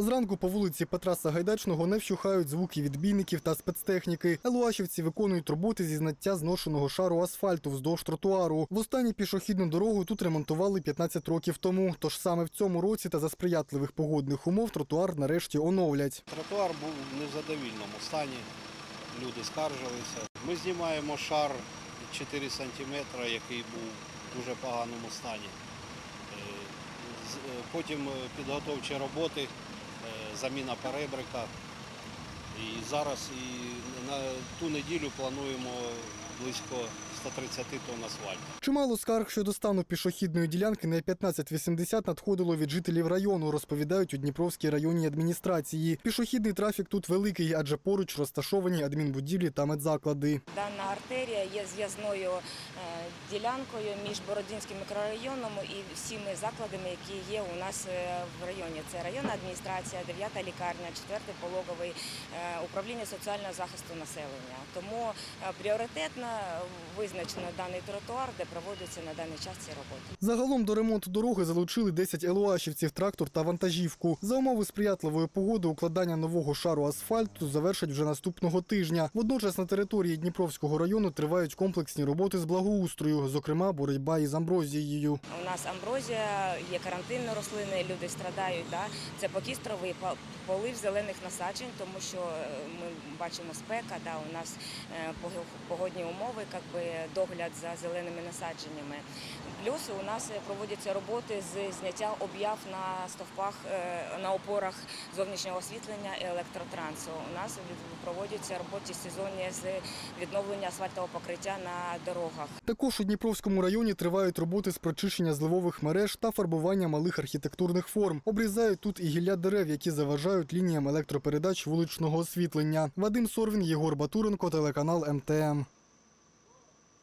Зранку по вулиці Петра Сагайдачного не вщухають звуки відбійників та спецтехніки. Елуашівці виконують роботи зі знаття зношеного шару асфальту вздовж тротуару. Востаннє пішохідну дорогу тут ремонтували 15 років тому. Тож саме в цьому році та за сприятливих погодних умов тротуар нарешті оновлять. Тротуар був в задовільному стані, люди скаржилися. Ми знімаємо шар 4 см, який був в дуже поганому стані. Е, е, Потім е, підготовчі роботи, заміна перебрика. І зараз і на ту неділю плануємо близько 130 тонн асфальту. Чимало скарг щодо стану пішохідної ділянки на 1580 надходило від жителів району, розповідають у Дніпровській районній адміністрації. Пішохідний трафік тут великий, адже поруч розташовані адмінбудівлі та медзаклади. Дана артерія є зв'язною е, ділянкою між Бородінським мікрорайоном і всіми закладами, які є у нас е, в районі. Це районна адміністрація, 9 лікарня, 4 пологовий, е, управління соціального захисту населення. Тому е, пріоритетно визначено даний тротуар, де проводяться на даний час ці роботи. Загалом до ремонту дороги залучили 10 елуашівців, трактор та вантажівку. За умови сприятливої погоди укладання нового шару асфальту завершать вже наступного тижня. Водночас на території Дніпровського району тривають комплексні роботи з благоустрою, зокрема боротьба із амброзією. У нас амброзія, є карантинні рослини, люди страдають. Да? Це покістровий полив зелених насаджень, тому що ми бачимо спека, да? у нас е, погодні умови, як би догляд за зеленими насадженнями. Плюс у нас е, проводяться роботи з зняття об'яв на стовпах, е, на опорах зовнішнього освітлення і електротрансу. У нас проводяться роботи сезонні з відновлення асфальтового покриття на дорогах. Також у Дніпровському районі тривають роботи з прочищення зливових мереж та фарбування малих архітектурних форм. Обрізають тут і гілля дерев, які заважають лініям електропередач вуличного освітлення. Вадим Сорвін, Єгор Батуренко, телеканал МТМ.